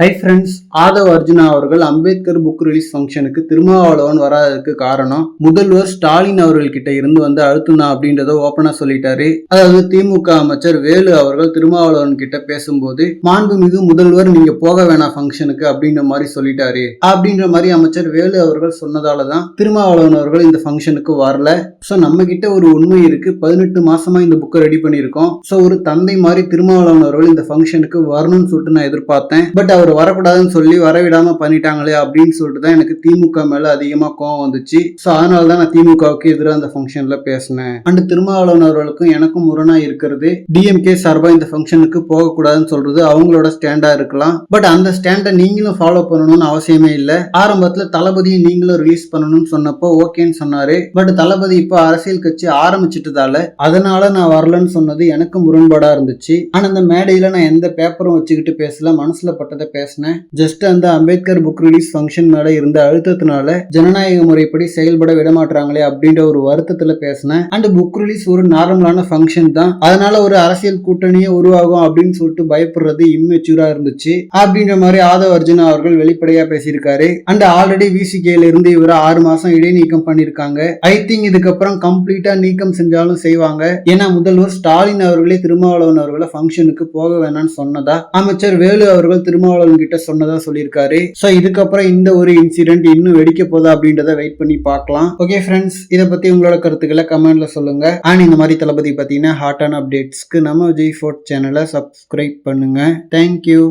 Hi friends Aadhav Arjuna அவர்கள் Ambedkar book release ஃபங்க்ஷனுக்கு திருமாவளவன் வராததுக்கு காரணம் முதல்வர் ஸ்டாலின் அவர்கள் கிட்ட இருந்து வந்து அழுத்துனா அப்படின்றத ஓப்பனா சொல்லிட்டாரு. அதாவது திமுக அமைச்சர் வேலு அவர்கள் திருமாவளவன் கிட்ட பேசும்போது மாண்புமிகு முதல்வர் நீங்க போக வேணாம் ஃபங்க்ஷனுக்கு அப்படின்ற மாதிரி சொல்லிட்டாரு. அப்படின்ற மாதிரி அமைச்சர் வேலு அவர்கள் சொன்னதால தான் திருமாவளவன் அவர்கள் இந்த ஃபங்க்ஷனுக்கு வரல. ஸோ நம்ம கிட்ட ஒரு உண்மை இருக்கு. பதினெட்டு மாசமா இந்த புக்கை ரெடி பண்ணியிருக்கோம். ஸோ ஒரு தந்தை மாதிரி திருமாவளவன் அவர்கள் இந்த ஃபங்க்ஷனுக்கு வரணும்னு சொல்லிட்டு நான் எதிர்பார்த்தேன். பட் அவர் வரக்கூடாதுன்னு சொல்லி வரவிடாம பண்ணிட்டாங்களே அப்படின்னு சொல்லிட்டு தான் எனக்கு திமுக மேல அதிகமா கோவம் வந்துச்சு. ஸோ அதனால தான் நான் திமுகவுக்கு எதிராக அந்த ஃபங்க்ஷன்ல பேசினேன். அண்ட் திருமாவளவன் அவர்களுக்கும் எனக்கும் முரணா இருக்கிறது டிஎம்கே சார்பா இந்த ஃபங்க்ஷனுக்கு போகக்கூடாதுன்னு சொல்றது அவங்களோட ஸ்டாண்டா இருக்கலாம். பட் அந்த ஸ்டாண்டை நீங்களும் ஃபாலோ பண்ணணும்னு அவசியமே இல்லை. ஆரம்பத்துல தளபதியை நீங்களும் ரிலீஸ் பண்ணணும்னு சொன்னப்போ ஓகேன்னு சொன்னாரு. பட் தளபதி இப்போ அரசியல் கட்சி ஆரம்பிச்சிட்டதால அதனால நான் வரலன்னு சொன்னது எனக்கு முரண்பாடா இருந்துச்சு. ஆனா அந்த மேடையில நான் எந்த பேப்பரும் வச்சுக்கிட்டு பேசல மனசுல பட்டதை பேசினேன். ஜஸ்ட் அந்த அம்பேத்கர் புக் ரிலீஸ் ஃபங்க்ஷன் மேல இருந்த அழுத்தத்தினால ஜனநாயக முறைப்படி செயல்பட விடமாட்டாங்களே அப்படின்ற ஒரு வருத்தத்துல பேசினேன். அண்ட் புக் ரிலீஸ் ஒரு நார்மலான ஃபங்க்ஷன் தான். அதனால ஒரு அரசியல் கூட்டணியே உருவாகும் அப்படின்னு சொல்லிட்டு பயப்படுறது இம்மெச்சூரா இருந்துச்சு. அப்படின்ற மாதிரி ஆதவ் அர்ஜுனா அவர்கள் வெளிப்படையா பேசியிருக்காரு. அண்ட் ஆல்ரெடி விசிகேல இருந்து இவரை ஆறு மாசம் இடைநீக்கம் பண்ணிருக்காங்க ஐ திங்க் இதுக்கப்புறம் கம்ப்ளீட்டா நீக்கம் செஞ்சாலும் செய்வாங்க. ஏன்னா முதல்வர் ஸ்டாலின் அவர்களே திருமாவளவன் அவர்களை ஃபங்க்ஷனுக்கு போக வேணாம்னு சொன்னதா? அமைச்சர் வேலு அவர்கள் திருமாவளவன் திருமாவளவன் கிட்ட சொன்னதா சொல்லியிருக்காரு. ஸோ இதுக்கப்புறம் இந்த ஒரு இன்சிடென்ட் இன்னும் வெடிக்க போதா அப்படின்றத வெயிட் பண்ணி பார்க்கலாம். ஓகே ஃப்ரெண்ட்ஸ் இதை பத்தி உங்களோட கருத்துக்களை கமெண்ட்ல சொல்லுங்க. அண்ட் இந்த மாதிரி தளபதி பார்த்தீங்கன்னா ஹாட்டான அப்டேட்ஸ்க்கு நம்ம விஜய் ஃபோர்ட் சேனலை சப்ஸ்கிரைப் பண்ணுங்க. Thank you